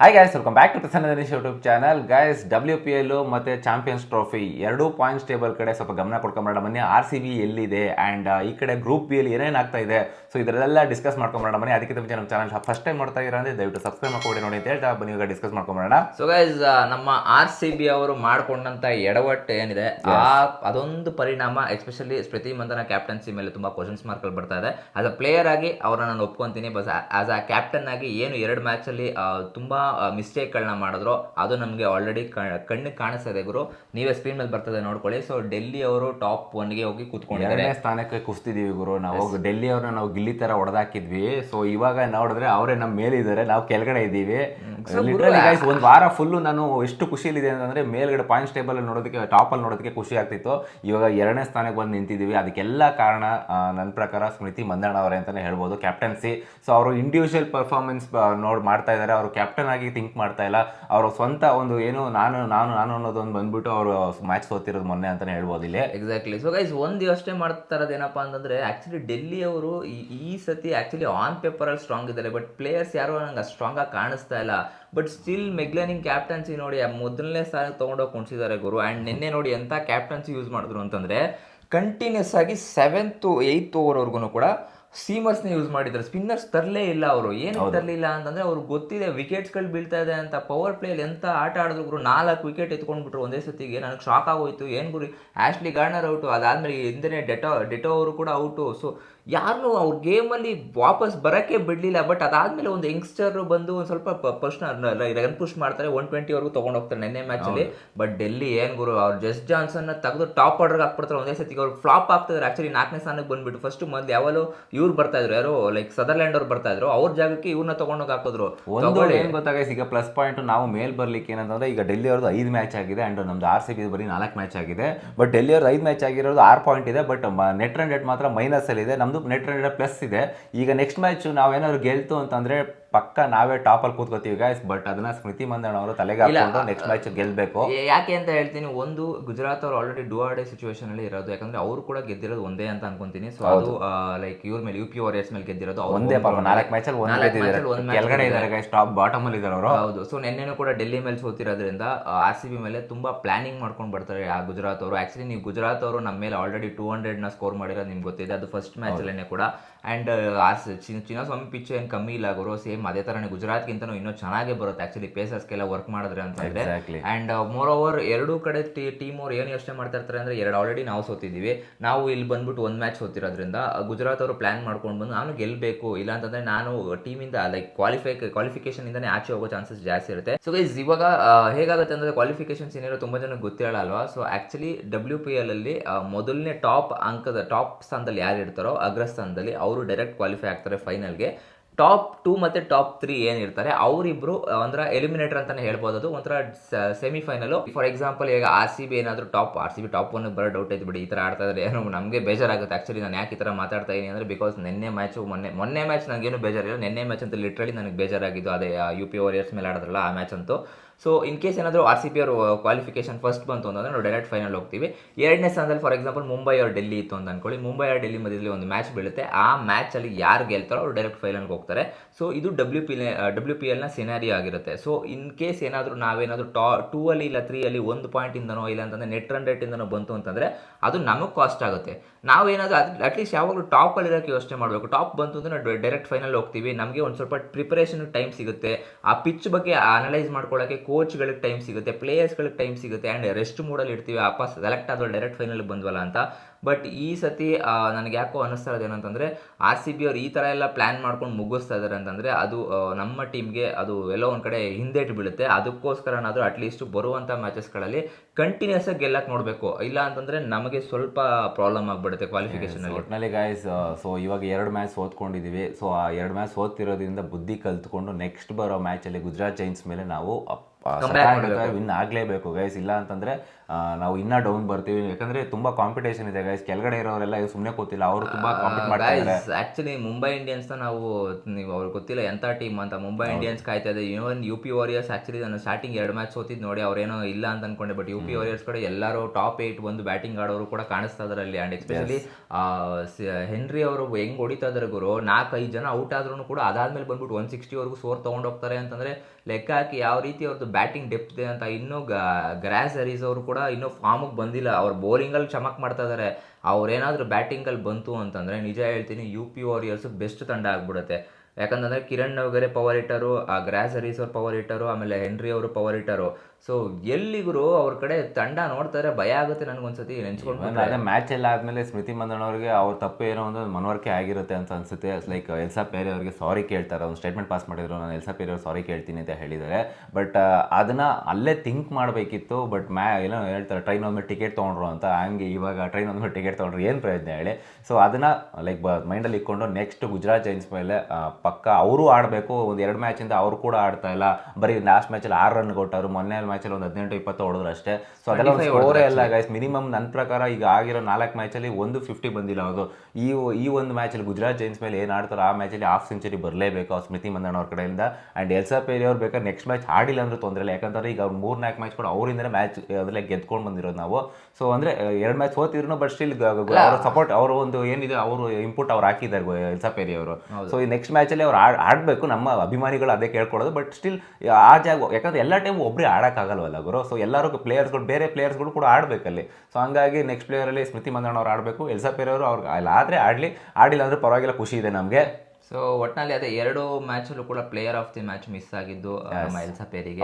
Hi guys welcome back to Prasanna Dinesh YouTube channel guys W P L ಮತ್ತೆ champions trophy ಎರಡೂ points table ಕಡೆ ಸ್ವಲ್ಪ ಗಮನ ಕೊಡ್ಕೊಂಬರೋಣ ಬನ್ನಿ ಆರ್ ಸಿ ಬಿ ಎಲ್ಲಿದೆ ಆ್ಯಂಡ್ ಈ ಕಡೆ ಗ್ರೂಪ್ ಬಿ ಅಲ್ಲಿ ಏನೇನು ಆಗ್ತಾ ಇದೆ. ಸೊ ಇದರಲ್ಲೆಲ್ಲ ಡಿಸ್ಕಸ್ ಮಾಡ್ಕೊಂಬರೋಣ ಬನ್ನಿ ಅದಕ್ಕಿಂತ ಮುಂಚೆ ನಮ್ಮ ಚಾನಲ್ ಫಸ್ಟ್ ಟೈಮ್ ನೋಡ್ತಾ ಇರೋ ಅಂದ್ರೆ ದಯವಿಟ್ಟು ಸಬ್ಸ್ಕ್ರೈಬ್ ಮಾಡ್ಕೊಡಿ ನೋಡಿ ಅಂತ ಹೇಳ್ತಾ ಬನ್ನಿ ಇವಾಗ ಡಿಸ್ಕಸ್ ಮಾಡ್ಕೊಂಬರೋಣ ಸೊ ಗೈಸ್ ನಮ್ಮ ಆರ್ ಸಿ ಬಿ ಅವರು ಮಾಡ್ಕೊಂಡಂತ ಎಡವಟ್ಟು ಏನಿದೆ ಆ ಅದೊಂದು ಪರಿಣಾಮ ಎಸ್ಪೆಷಲಿ ಸ್ಮೃತಿ ಮಂದನ ಕ್ಯಾಪ್ಟನ್ಸಿ ಮೇಲೆ ತುಂಬಾ ಕ್ವಶನ್ಸ್ ಮಾರ್ಕ್ಗಳು ಬರ್ತಾ ಇದೆ. ಆಸ್ ಅ ಪ್ಲೇಯರ್ ಆಗಿ ಅವರನ್ನು ನಾನು ಒಪ್ಕೊಂತೀನಿ ಬಸ್ ಆಸ್ ಅ ಕ್ಯಾಪ್ಟನ್ ಆಗಿ ಏನು ಎರಡು ಮ್ಯಾಚ್ ಅಲ್ಲಿ ತುಂಬಾ ಮಿಸ್ಟೇಕ್ಗಳನ್ನ ಮಾಡಿದ್ರು ಅದು ನಮಗೆ ಆಲ್ರೆಡಿ ಕಣ್ಣಿಗೆ ಕಾಣಿಸ್ತದೆ ಗುರು. ನೀವೇ ಸ್ಕ್ರೀನ್ ಮೇಲೆ ಬರ್ತದೆ ನೋಡ್ಕೊಳ್ಳಿ. ಸೊ ಡೆಲ್ಲಿ ಅವರು ಟಾಪ್ ಒನ್ಗೆ ಹೋಗಿ ಕೂತ್ಕೊಂಡಿದ್ದಾರೆ. ಎರಡನೇ ಸ್ಥಾನಕ್ಕೆ ಕುಸ್ತಿದ್ದೀವಿ ಗುರು. ನಾವು ಡೆಲ್ಲಿ ಅವ್ರನ್ನ ನಾವು ಗಿಲ್ಲಿ ತರ ಹೊಡೆದಾಕಿದ್ವಿ. ಸೊ ಇವಾಗ ನೋಡಿದ್ರೆ ಅವರೇ ನಮ್ಮ ಮೇಲಿದ್ದಾರೆ. ನಾವು ಕೆಳಗಡೆ ಇದ್ದೀವಿ. ಒಂದು ವಾರ ಫುಲ್ಲು ನಾನು ಎಷ್ಟು ಖುಷಿಲಿದೆ ಅಂತಂದ್ರೆ ಮೇಲ್ಗಡೆ ಪಾಯಿಂಟ್ಸ್ ಟೇಬಲ್ ನೋಡೋದಕ್ಕೆ ಟಾಪ್ ಅಲ್ಲಿ ನೋಡೋದಕ್ಕೆ ಖುಷಿ ಆಗ್ತಿತ್ತು. ಇವಾಗ ಎರಡನೇ ಸ್ಥಾನಕ್ಕೆ ಬಂದು ನಿಂತಿದ್ದೀವಿ. ಅದಕ್ಕೆಲ್ಲ ಕಾರಣ ನನ್ನ ಪ್ರಕಾರ ಸ್ಮೃತಿ ಮಂದಣ್ಣ ಅವರೇ ಅಂತಾನೆ ಹೇಳ್ಬೋದು. ಕ್ಯಾಪ್ಟನ್ಸಿ ಸೊ ಅವರು ಇಂಡಿವಿಜುವಲ್ ಪರ್ಫಾರ್ಮೆನ್ಸ್ ನೋಡಿ ಮಾಡ್ತಾ ಇದ್ದಾರೆ. ಅವರು ಕ್ಯಾಪ್ಟನ್ ಆಗಿ ಥಿಂಕ್ ಮಾಡ್ತಾ ಇಲ್ಲ. ಅವರ ಸ್ವಂತ ಒಂದು ಏನು ನಾನು ನಾನು ನಾನು ಅನ್ನೋದೊಂದು ಬಂದ್ಬಿಟ್ಟು ಅವರು ಮ್ಯಾಚ್ ಸೋತಿರೋದು ಮೊನ್ನೆ ಅಂತಲೇ ಹೇಳ್ಬೋದು ಇಲ್ಲಿ. ಎಕ್ಸಾಕ್ಟ್ಲಿ ಸೊ ಗೈಸ್ ಒಂದು ಯೋಚನೆ ಮಾಡ್ತಾ ಇರೋದು ಏನಪ್ಪಾ ಅಂತಂದ್ರೆ ಆಕ್ಚುಲಿ ಡೆಲ್ಲಿ ಅವರು ಈ ಸತಿ ಆ್ಯಕ್ಚುಲಿ ಆನ್ ಪೇಪರಲ್ಲಿ ಸ್ಟ್ರಾಂಗ್ ಇದ್ದಾರೆ ಬಟ್ ಪ್ಲೇಯರ್ಸ್ ಯಾರು ನಂಗೆ ಅಷ್ಟು ಸ್ಟ್ರಾಂಗ್ ಆಗಿ ಕಾಣಿಸ್ತಾ ಇಲ್ಲ. ಬಟ್ ಸ್ಟಿಲ್ ಮೆಗ್ಲೆನಿಂಗ್ ಕ್ಯಾಪ್ಟನ್ಸಿ ನೋಡಿ ಮೊದಲನೇ ಸಲ ತೊಗೊಂಡೋಗಿ ಕುಣಿಸಿದ್ದಾರೆ ಗುರು. ಆ್ಯಂಡ್ ನಿನ್ನೆ ನೋಡಿ ಎಂಥ ಕ್ಯಾಪ್ಟನ್ಸಿ ಯೂಸ್ ಮಾಡಿದ್ರು ಅಂತಂದರೆ ಕಂಟಿನ್ಯೂಸ್ ಆಗಿ ಸೆವೆಂತ್ ಏಯ್ತ್ ಓವರ್ವರೆಗೂ ಕೂಡ ಸೀಮರ್ಸ್ನ ಯೂಸ್ ಮಾಡಿದ್ರು ಸ್ಪಿನ್ನರ್ಸ್ ತರಲೇ ಇಲ್ಲ ಅವರು. ಏನು ತರಲಿಲ್ಲ ಅಂತಂದ್ರೆ ಅವ್ರು ಗೊತ್ತಿದೆ ವಿಕೆಟ್ಸ್ಗಳು ಬೀಳ್ತಾ ಇದೆ ಅಂತ. ಪವರ್ ಪ್ಲೇಯಲ್ಲಿ ಎಂತ ಆಟ ಆಡಿದ್ರು ಗುರು ನಾಲ್ಕು ವಿಕೆಟ್ ಎತ್ಕೊಂಡ್ಬಿಟ್ರು ಒಂದೇ ಸತಿಗೆ. ನನಗೆ ಶಾಕ್ ಆಗೋಯ್ತು. ಏನು ಗುರಿ? ಆ್ಯಶ್ಲಿ ಗಾರ್ನರ್ ಔಟು ಅದಾದಮೇಲೆ ಹಿಂದೆ ಡೆಟೋ ಡೆಟೋ ಅವರು ಕೂಡ ಔಟು ಸೊ ಯಾರನ್ನೂ ಅವ್ರ ಗೇಮಲ್ಲಿ ವಾಪಸ್ ಬರೋಕ್ಕೆ ಬಿಡಲಿಲ್ಲ ಬಟ್ ಅದಾದಮೇಲೆ ಒಂದು ಯಂಗ್ಸ್ಟರ್ ಬಂದು ಒಂದು ಸ್ವಲ್ಪ ಪರ್ಸ್ನ ರನ್ ಪುಷ್ ಮಾಡ್ತಾರೆ ಒನ್ ಟ್ವೆಂಟಿವರೆಗೂ ತೊಗೊಂಡು ಹೋಗ್ತಾರೆ ನೆನ್ನೆ ಮ್ಯಾಚಲ್ಲಿ ಬಟ್ ಡೆಲ್ಲಿ ಏನು ಗುರು ಅವ್ರು ಜಸ್ಟ್ ಜಾನ್ಸನ್ನ ತೆಗೆದು ಟಾಪ್ ಆರ್ಡರ್ಗೆ ಹಾಕ್ಬಿಡ್ತಾರೆ ಒಂದೇ ಸತಿಗೆ ಅವ್ರು ಫ್ಲಾಪ್ ಆಗ್ತಿದ್ದಾರೆ ಆ್ಯಕ್ಚುಲಿ ನಾಲ್ಕನೇ ಸ್ಥಾನಕ್ಕೆ ಬಂದುಬಿಟ್ಟು ಫಸ್ಟ್ ಮೊದಲು ಯಾವಾಗಲೂ ಇವ್ರು ಬರ್ತಾಯಿದ್ರು ಯಾರು ಲೈಕ್ ಸದರ್ಲ್ಯಾಂಡ್ ಅವ್ರು ಬರ್ತಾ ಇದ್ರು. ಅವ್ರ ಜಾಗಕ್ಕೆ ಇವ್ರನ್ನ ತೊಗೊಂಡೋಗಿ ಹಾಕಿದ್ರು ಒಂದು ಏನು ಗೊತ್ತಾಗ ಈಗ ಪ್ಲಸ್ ಪಾಯಿಂಟ್ ನಾವು ಮೇಲ್ ಬರ್ಲಿಕ್ಕೆ ಏನಂತಂದ್ರೆ ಈಗ ಡೆಲ್ಲಿ ಅವ್ರದ್ದು ಐದು ಮ್ಯಾಚ್ ಆಗಿದೆ ಆ್ಯಂಡ್ ನಮ್ದು ಆರ್ ಸಿ ಬಿ ಬರೀ ನಾಲ್ಕು ಮ್ಯಾಚ್ ಆಗಿದೆ. ಬಟ್ ಡೆಲ್ಲಿ ಅವ್ರದ್ದು ಐದು ಮ್ಯಾಚ್ ಆಗಿರೋದು ಆರು ಪಾಯಿಂಟ್ ಇದೆ ಬಟ್ ನೆಟ್ ರನ್ ರೇಟ್ ಮಾತ್ರ ಮೈನಸ್ ಅಲ್ಲಿ ನೆಟ್ ರನ್ ಪ್ಲಸ್ ಇದೆ. ಈಗ ನೆಕ್ಸ್ಟ್ ಮ್ಯಾಚ್ ನಾವೇನಾದ್ರು ಗೆಲ್ತು ಅಂತಂದ್ರೆ ಪಕ್ಕ ನಾವೇ ಟಾಪ್ ಅಲ್ಲಿ ಕೂತ್ಕೋತೀವಿ ಗೈಸ್ ಬಟ್ ಅದನ್ನ ಸ್ಮೃತಿ ಮಂದಣ್ಣ ಅವರು ತಲೆಗೆ ಹಾಕೊಂಡು ನೆಕ್ಸ್ಟ್ ಮ್ಯಾಚ್ ಗೆಲ್ಬೇಕು. ಯಾ- ಯಾಕೆ ಅಂತ ಹೇಳ್ತೀನಿ ಒಂದು ಗುಜರಾತ್ ಅವ್ರು already do or die situation ಅಲ್ಲಿ ಇರೋದು. ಯಾಕಂದ್ರೆ ಅವರು ಕೂಡ ಗೆದ್ದಿರೋದು ಒಂದೇ ಅಂತ ಅನ್ಕೊಂತೀನಿ. ಸೊ ಅದು ಲೈಕ್ ಇವ್ರ ಮೇಲೆ ಯು ಪಿ ವಾರಿಯರ್ಸ್ ಮೇಲೆ ಗೆದ್ದಿರೋದು ಒಂದೇ ಪಾಪ ನಾಲ್ಕು ಮ್ಯಾಚ್ ಅಲ್ಲಿ ಒಂದ್ ಕೆಳಗಡೆ ಇದ್ದಾರೆ ಗೈಸ್ ಟಾಪ್ ಬಾಟಮ್ ಅಲ್ಲಿ ಇದ್ದಾರೆ ಅವರು. ಹೌದು. ಸೊ ನೆನ್ನೆನೂ ಕೂಡ ಡೆಲ್ಲಿ ಮೇಲೆ ಸೋತಿರೋದ್ರಿಂದ ಆರ್ ಸಿ ಬಿ ಮೇಲೆ ತುಂಬಾ ಪ್ಲಾನಿಂಗ್ ಮಾಡ್ಕೊಂಡು ಬರ್ತಾರೆ ಆ ಗುಜರಾತ್ ಅವರು. ಆಕ್ಚುಲಿ ನೀವು ಗುಜರಾತ್ ಅವರು ನಮ್ಮ ಮೇಲೆ ಆಲ್ರೆಡಿ ಟೂ ಹಂಡ್ರೆಡ್ನ ಸ್ಕೋರ್ ಮಾಡಿರೋದು ನಿಮ್ಗೆ ಗೊತ್ತಿದೆ. ಅದು ಫಸ್ಟ್ ಮ್ಯಾಚ್ ಅಲ್ಲೇ ಕೂಡ. ಅಂಡ್ ಆರ್ ಚಿನ್ನಸ್ವಾಮಿ ಪಿಚ್ ಏನು ಕಮ್ಮಿ ಇಲ್ಲ ಗುರು. ಸೇಮ್ ಅದೇ ತರನೇ ಗುಜರಾತ್ಗಿಂತನೂ ಇನ್ನೂ ಚೆನ್ನಾಗಿ ಬರುತ್ತೆ. ಆಕ್ಚುಲಿ ಪೇಸರ್ಸ್ಗೆಲ್ಲ ವರ್ಕ್ ಮಾಡಿದ್ರೆ ಅಂತಂದ್ರೆ ಎಕ್ಸಾಕ್ಟ್ಲಿ ಅಂಡ್ ಮೋರ್ ಓವರ್ ಎರಡೂ ಕಡೆ ಟೀಮ್ ಅವ್ರು ಏನು ಯೋಚನೆ ಮಾಡ್ತಾ ಇರ್ತಾರೆ ಅಂದ್ರೆ ಎರಡು ಆಲ್ರೆಡಿ ನಾವು ಸೋತಿದ್ದೀವಿ. ನಾವು ಇಲ್ಲಿ ಬಂದ್ಬಿಟ್ಟು ಒಂದು ಮ್ಯಾಚ್ ಸೋತಿರೋದ್ರಿಂದ ಗುಜರಾತ್ ಅವರು ಪ್ಲಾನ್ ಮಾಡ್ಕೊಂಡು ಬಂದು ನಾನು ಗೆಲ್ಲಬೇಕು ಇಲ್ಲ ಅಂತಂದ್ರೆ ನಾನು ಟೀಮಿಂದ ಲೈಕ್ ಕ್ವಾಲಿಫೈ ಕ್ವಾಲಿಫಿಕೇಶನ್ ಇಂದಾನೆ ಆಚೆ ಹೋಗೋ ಚಾನ್ಸಸ್ ಜಾಸ್ತಿ ಇರುತ್ತೆ. ಸೊ ಗೈಸ್ ಇವಾಗ ಹೇಗಾಗುತ್ತೆ ಅಂದ್ರೆ ಕ್ವಾಲಿಫಿಕೇಶನ್ಸ್ ಏನಿರೋ ತುಂಬಾ ಜನ ಗೊತ್ತಿರಲ್ಲ ಅಲ್ವಾ? So actually W P L ಅಲ್ಲಿ ಮೊದಲನೇ ಟಾಪ್ ಅಂಕದ ಟಾಪ್ ಸ್ಥಾನದಲ್ಲಿ ಯಾರು ಇರ್ತಾರೋ ಅಗ್ರಸ್ಥಾನದಲ್ಲಿ ಅವರು ಡೈರೆಕ್ಟ್ ಕ್ವಾಲಿಫೈ ಆಗ್ತಾರೆ ಫೈನಲ್ಗೆ ಟಾಪ್ ಟೂ ಮತ್ತು ಟಾಪ್ ತ್ರೀ ಏನಿರ್ತಾರೆ, ಅವರಿಬ್ರು ಒಂಥರ ಎಲಿಮಿನೇಟರ್ ಅಂತಲೇ ಹೇಳ್ಬೋದು ಅದು ಒಂಥರ ಸೆಮಿಫೈನಲು ಫಾರ್ ಎಕ್ಸಾಂಪಲ್ ಈಗ ಆರ್ ಸಿ ಬಿ ಏನಾದರೂ top R C B top one ಬರೋ ಡೌಟ್ ಐತೆ ಬಿಡಿ, ಈ ಥರ ಆಡ್ತಾ ಇದ್ರೆ ಏನೋ ನಮಗೆ ಬೇಜಾರಾಗುತ್ತೆ. ಆ್ಯಕ್ಚುಲಿ ನಾನು ಯಾಕೆ ಈ ಥರ ಮಾತಾಡ್ತಾ ಇದ್ದೀನಿ ಅಂದರೆ ಬಿಕಾಸ್ ನಿನ್ನೆ ಮ್ಯಾಚು ಮೊನ್ನೆ ಮೊನ್ನೆ ಮ್ಯಾಚ್ ನನಗೇನು ಬೇಜಾರಿಲ್ಲ. ನಿನ್ನೆ ಮ್ಯಾಚ್ ಅಂತ ಲಿಟ್ರಲಿ ನನಗೆ ಬೇಜಾರಾಗಿದ್ದು, ಅದೇ ಯು ಪಿ ವಾರಿಯರ್ಸ್ ಮೇಲೆ ಆಡಿದ್ರಲ್ಲ ಆ ಮ್ಯಾಚ್ ಅಂತೂ. ಸೊ ಇನ್ ಕೇಸ್ ಏನಾದರೂ ಆರ್ ಸಿ ಪಿ ಅವರು ಕ್ವಾಲಿಫಿಕೇಷನ್ ಫಸ್ಟ್ ಬಂತು ಅಂತಂದ್ರೆ ನಾವು ಡೈರೆಕ್ಟ್ ಫೈನಲ್ ಹೋಗ್ತೀವಿ. ಎರಡನೇ ಸ್ಥಾನದಲ್ಲಿ ಫಾರ್ ಎಕ್ಸಾಂಪಲ್ ಮುಂಬೈ ಅವ್ರು ಡೆಲ್ಲಿ ಇತ್ತು ಅಂತ ಅನ್ಕೊಳ್ಳಿ ಮುಂಬೈ ಅವ್ರು ಡೆಲ್ಲಿ ಮಧ್ಯದಲ್ಲಿ ಒಂದು ಮ್ಯಾಚ್ ಬೀಳುತ್ತೆ. ಆ ಮ್ಯಾಚಲ್ಲಿ ಯಾರು ಗೆಲ್ತಾರೋ ಅವರು ಡೈರೆಕ್ಟ್ ಫೈನಲ್ಗೆ ಹೋಗ್ತಾರೆ. ಸೊ ಇದು ಡಬ್ಲ್ಯೂ ಪಿ ಡಬ್ಲ್ಯೂ ಪಿ ಎಲ್ನ ಸಿನಾರಿ ಆಗಿರುತ್ತೆ. ಸೊ ಇನ್ ಕೇಸ್ ಏನಾದರೂ ನಾವೇನಾದರೂ ಟಾ ಟೂ ಅಲ್ಲಿ ಇಲ್ಲ ತ್ರೀ ಅಲ್ಲಿ ಒಂದು ಪಾಯಿಂಟಿಂದನೋ ಇಲ್ಲ ಅಂತಂದ್ರೆ ನೆಟ್ ರನ್ ರೇಟಿಂದನೋ ಬಂತು ಅಂತಂದರೆ ಅದು ನಮಗೆ ಕಾಸ್ಟ್ ಆಗುತ್ತೆ. ನಾವೇನಾದರೂ ಅದು ಅಟ್ಲೀಸ್ಟ್ ಯಾವಾಗಲೂ ಟಾಪಲ್ಲಿ ಇರೋಕ್ಕೆ ಯೋಚನೆ ಮಾಡಬೇಕು. ಟಾಪ್ ಬಂತು ಅಂದರೆ ಡೈರೆಕ್ಟ್ ಫೈನಲ್ ಹೋಗ್ತೀವಿ. ನಮಗೆ ಒಂದು ಸ್ವಲ್ಪ ಪ್ರಿಪರೇಷನ್ ಟೈಮ್ ಸಿಗುತ್ತೆ. ಆ ಪಿಚ್ ಬಗ್ಗೆ ಅನಲೈಸ್ ಮಾಡ್ಕೊಳ್ಳೋಕ್ಕೆ ಕೋಚ್ಗಳಿಗೆ ಟೈಮ್ ಸಿಗುತ್ತೆ ಪ್ಲೇಯರ್ಸ್ಗಳಿಗೆ ಟೈಮ್ ಸಿಗುತ್ತೆ ಆ್ಯಂಡ್ ರೆಸ್ಟ್ ಮೂಡಲ್ಲಿ ಇರ್ತೀವಿ ಅಪ್ಪ ಸೆಲೆಕ್ಟ್ ಆದವ್ರು ಡೈರೆಕ್ಟ್ ಫೈನಲ್ ಬಂದ್ವಲ್ಲ ಅಂತ ಬಟ್ ಈ ಸತಿ ನನಗೆ ಯಾಕೋ ಅನ್ನಿಸ್ತಾ ಇರೋದು ಏನಂತಂದರೆ ಆರ್ ಸಿ ಬಿ ಅವ್ರು ಈ ಥರ ಎಲ್ಲ ಪ್ಲ್ಯಾನ್ ಮಾಡ್ಕೊಂಡು ಮುಗಿಸ್ತಾ ಇದ್ದಾರೆ ಅಂತಂದರೆ ಅದು ನಮ್ಮ ಟೀಮ್ಗೆ ಅದು ಎಲ್ಲೋ ಒಂದು ಕಡೆ ಹಿಂದೇಟು ಬೀಳುತ್ತೆ. ಅದಕ್ಕೋಸ್ಕರನಾದರೂ ಅಟ್ಲೀಸ್ಟ್ ಬರುವಂಥ ಮ್ಯಾಚಸ್ಗಳಲ್ಲಿ ಕಂಟಿನ್ಯೂಸ್ ಆಗಿ ಗೆಲ್ಲಕ್ಕೆ ನೋಡಬೇಕು. ಇಲ್ಲ ಅಂತಂದರೆ ನಮಗೆ ಸ್ವಲ್ಪ ಪ್ರಾಬ್ಲಮ್ ಆಗಿಬಿಡುತ್ತೆ ಕ್ವಾಲಿಫಿಕೇಷನಲ್ಲಿ ಒಟ್ನಲ್ಲಿ ಗಾಯ್ಸ್ ಸೊ ಇವಾಗ ಎರಡು ಮ್ಯಾಚ್ ಓದ್ಕೊಂಡಿದ್ದೀವಿ ಸೊ ಆ ಎರಡು ಮ್ಯಾಚ್ ಓದ್ತಿರೋದ್ರಿಂದ ಬುದ್ಧಿ ಕಲ್ತ್ಕೊಂಡು ನೆಕ್ಸ್ಟ್ ಬರೋ ಮ್ಯಾಚಲ್ಲಿ ಗುಜರಾತ್ ಜೈನ್ಸ್ ಮೇಲೆ ನಾವು ವಿನ್ ಆಗಲೇಬೇಕು ಗೈಸ್ ಇಲ್ಲ ಅಂತಂದ್ರೆ ನಾವು ಇನ್ನ ಡೌನ್ ಬರ್ತೀವಿ. ಯಾಕಂದ್ರೆ ತುಂಬಾ ಕಾಂಪಿಟೇಷನ್ ಇದೆ ಗೈಸ್ ಕೆಳಗಡೆ ಇರೋರೆಲ್ಲ ಸುಮ್ಮನೆ ಕೂತಿಲ್ಲ. ಅವರು ತುಂಬಾ ಕಾಂಪಿಟ್ ಮಾಡ್ತಾರೆ ಆ್ಯಕ್ಚುಲಿ ಆಕ್ಚುಲಿ ಮುಂಬೈ ಇಂಡಿಯನ್ಸ್ ನಾವು ನೀವು ಅವ್ರಿಗೆ ಗೊತ್ತಿಲ್ಲ ಎಂಥ ಟೀಮ್ ಅಂತ. ಮುಂಬೈ ಇಂಡಿಯನ್ಸ್ ಕಾಯ್ತಾ ಇದೆ even U P warriors actually ನಾನು ಸ್ಟಾರ್ಟಿಂಗ್ ಎರಡು ಮ್ಯಾಚ್ ಓದಿದ್ದು ನೋಡಿ ಅವ್ರೇನೋ ಇಲ್ಲ ಅಂತ ಅನ್ಕೊಂಡೆ. ಬಟ್ ಯು ಪಿ ವಾರಿಯರ್ಸ್ ಕಡೆ ಎಲ್ಲರೂ ಟಾಪ್ ಏಯ್ಟ್ ಬಂದು ಬ್ಯಾಟಿಂಗ್ ಆಡೋರು ಕೂಡ ಕಾಣಿಸ್ತಾ ಅಲ್ಲಿ. ಅಂಡ್ ಎಸ್ಪೆಷಲಿ ಹೆನ್ರಿ ಅವರು ಹೆಂಗ್ ಹೊಡಿತಾ ಇದಾರೆ ಗುರು? ನಾಲ್ಕೈದು ಜನ ಔಟ್ ಆದ್ರೂ ಕೂಡ ಅದಾದ್ಮೇಲೆ ಬಂದ್ಬಿಟ್ಟು ಒನ್ ಸಿಕ್ಸ್ಟಿವರೆಗೂ ಸೋರ್ ತೊಗೊಂಡೋಗ್ತಾರೆ ಅಂತಂದರೆ ಅಂತಂದ್ರೆ ಲೆಕ್ಕ ಹಾಕಿ ಯಾವ ರೀತಿ ಅವ್ರದ್ದು ಬ್ಯಾಟಿಂಗ್ ಡೆಪ್ತ್ ಇದೆ ಅಂತ ಇನ್ನೂ ಗ್ರಾಸ್ ಅರೀಸ್ ಅವರು ಕೂಡ ಇನ್ನೂ ಫಾರ್ಮಿಗೆ ಬಂದಿಲ್ಲ. ಅವ್ರು ಬೌಲಿಂಗಲ್ಲಿ ಚಮಕ್ ಮಾಡ್ತಾ ಇದ್ದಾರೆ ಅವ್ರೇನಾದರೂ ಬ್ಯಾಟಿಂಗಲ್ಲಿ ಬಂತು ಅಂತಂದರೆ ನಿಜ ಹೇಳ್ತೀನಿ ಯು ಪಿ ವಾರಿಯರ್ಸ್ ಬೆಸ್ಟ್ ತಂಡ ಆಗ್ಬಿಡುತ್ತೆ. ಯಾಕಂತಂದ್ರೆ ಕಿರಣ್ ನವಗರೆ ಪವರ್ ಹಿಟ್ಟರು ಆ ಗ್ರಾಸ್ ಹರೀಸ್ ಅವ್ರ ಪವರ್ ಹಿಟ್ಟರು ಆಮೇಲೆ ಹೆನ್ರಿ ಅವರು ಪವರ್ ಹಿಟ್ಟರು ಸೊ ಎಲ್ಲಿಗೂ ಅವ್ರ ಕಡೆ ತಂಡ ನೋಡ್ತಾರೆ ಭಯ ಆಗುತ್ತೆ ನನಗೊಂದ್ಸತಿ ನೆನ್ಸ್ಕೊಂಡು ಅದೇ ಮ್ಯಾಚ್ ಎಲ್ಲ ಆದಮೇಲೆ ಸ್ಮೃತಿ ಮಂದಣ್ಣ ಅವ್ರಿಗೆ ಅವ್ರ ತಪ್ಪು ಏನೋ ಒಂದು ಮನವರಿಕೆ ಆಗಿರುತ್ತೆ ಅಂತ ಅನ್ಸುತ್ತೆ. ಲೈಕ್ ಎಲ್ಸಾ ಪೇರೆ ಅವ್ರಿಗೆ ಸಾರಿ ಕೇಳ್ತಾರೆ. ಒಂದು ಸ್ಟೇಟ್ಮೆಂಟ್ ಪಾಸ್ ಮಾಡಿದ್ರು ನಾನು ಎಲ್ಸಾ ಪೇರೆ ಅವ್ರು ಸಾರಿ ಕೇಳ್ತೀನಿ ಅಂತ ಹೇಳಿದ್ದಾರೆ. ಬಟ್ ಅದನ್ನ ಅಲ್ಲೇ ಥಿಂಕ್ ಮಾಡಬೇಕಿತ್ತು. ಬಟ್ ಮ್ಯಾ ಏನೋ ಹೇಳ್ತಾರೆ ಟ್ರೈನ್ ಒಂದ್ಮೇಲೆ ಟಿಕೆಟ್ ತೊಗೊಂಡ್ರು ಅಂತ. ಹಂಗೆ ಇವಾಗ ಟ್ರೈನ್ ಒಂದ್ಮೇಲೆ ಟಿಕೆಟ್ ತೊಗೊಂಡ್ರು. ಏನು ಪ್ರಯೋಜನ ಹೇಳಿ. ಸೊ ಅದನ್ನ ಲೈಕ್ ಮೈಂಡಲ್ಲಿ ಇಟ್ಕೊಂಡು ನೆಕ್ಸ್ಟ್ ಗುಜರಾತ್ ಜೈನ್ಸ್ ಮೇಲೆ ಆ, ಪಕ್ಕ ಅವರು ಆಡಬೇಕು ಒಂದು ಎರಡು ಮ್ಯಾಚಿಂದ ಅವರು ಕೂಡ ಆಡ್ತಾ ಇಲ್ಲ. ಬರೀ ಲಾಸ್ಟ್ ಮ್ಯಾಚಲ್ಲಿ ಆರು ರನ್ ಕೊಟ್ಟರು ಮೊನ್ನೆ ಮ್ಯಾಚಲ್ಲಿ ಒಂದು ಹದಿನೆಂಟು ಇಪ್ಪತ್ತು ಹೊಡೆದ್ರು ಅಷ್ಟೇ. ಸೊ ಅದೆಲ್ಲ ಓವರೇ ಎಲ್ಲ ಗೈಸ್ ಮಿನಿಮಮ್ ನನ್ನ ಪ್ರಕಾರ ಈಗ ಆಗಿರೋ ನಾಲ್ಕು ಮ್ಯಾಚಲ್ಲಿ ಒಂದು ಫಿಫ್ಟಿ ಬಂದಿಲ್ಲ ಅದು ಈ ಈ ಒಂದು ಮ್ಯಾಚಲ್ಲಿ ಗುಜರಾತ್ ಜೈನ್ಸ್ ಮೇಲೆ ಏನು ಆಡ್ತಾರೋ ಆ ಮ್ಯಾಚಲ್ಲಿ ಹಾಫ್ ಸೆಂಚುರಿ ಬರಲೇಬೇಕು ಅವ್ರು ಸ್ಮೃತಿ ಮಂದಣ್ಣ ಅವ್ರ ಕಡೆಯಿಂದ. ಆ್ಯಂಡ್ ಎಲ್ಸಾ ಪೇರಿ ಅವ್ರು ಬೇಕಾದ್ರೆ ನೆಕ್ಸ್ಟ್ ಮ್ಯಾಚ್ ಆಡಿಲ್ಲ ಅಂದ್ರೆ ತೊಂದರೆ ಇಲ್ಲ. ಯಾಕಂದ್ರೆ ಈಗ ಅವ್ರು ಮೂರು ನಾಲ್ಕು ಮ್ಯಾಚ್ ಕೂಡ ಅವರಿಂದನೇ ಮ್ಯಾಚ್ ಅದರಲ್ಲಿ ಗೆದ್ಕೊಂಡು ಬಂದಿರೋದು ನಾವು. ಸೊ ಅಂದರೆ ಎರಡು ಮ್ಯಾಚ್ ಸೋತಿದ್ರು ಬಟ್ ಸ್ಟಿಲ್ ಅವರ ಸಪೋರ್ಟ್ ಅವರು ಒಂದು ಏನಿದೆ ಅವರು ಇಂಪುಟ್ ಅವ್ರು ಹಾಕಿದ್ದಾರೆ ಎಲ್ಸಾ ಪೇರಿ ಅವರು. ಸೊ ಈ ನೆಕ್ಸ್ಟ್ ಮ್ಯಾಚಲ್ಲಿ ಅವ್ರು ಆಡ್ ಆಡಬೇಕು, ನಮ್ಮ ಅಭಿಮಾನಿಗಳು ಅದೇ ಕೇಳ್ಕೊಳ್ಳೋದು ಬಟ್ ಸ್ಟಿಲ್ ಆ ಜಾಗ ಯಾಕಂದ್ರೆ ಎಲ್ಲ ಟೈಮ್ ಒಬ್ಬರೇ ಆಡೋಕ್ಕಾಗಲ್ವಲ್ಲ ಗುರು? ಸೊ ಎಲ್ಲರೂ ಪ್ಲೇಯರ್ಸ್ಗಳು ಬೇರೆ ಪ್ಲೇಯರ್ಸ್ಗಳು ಕೂಡ ಆಡಬೇಕಲ್ಲಿ. ಸೊ ಹಂಗಾಗಿ ನೆಕ್ಸ್ಟ್ ಪ್ಲೇಯರಲ್ಲಿ ಸ್ಮೃತಿ ಮಂದಣ್ಣ ಅವ್ರು ಆಡಬೇಕು, ಎಲ್ಸಾ ಪೇರವರು ಅವರು ಅವ್ರಿಗೆ ಅಲ್ಲಿ ಆದರೆ ಆಡಲಿ ಆಡಿಲ್ಲ ಅಂದರೆ ಪರವಾಗಿಲ್ಲ, ಖುಷಿ ಇದೆ ನಮಗೆ. ಸೊ ಒಟ್ನಲ್ಲಿ ಅದೇ ಎರಡು ಮ್ಯಾಚಲ್ಲೂ ಕೂಡ player of the match miss ಆಗಿದ್ದು ನಮ್ಮ ಎಲ್ಸಾ ಪೇರಿಗೆ.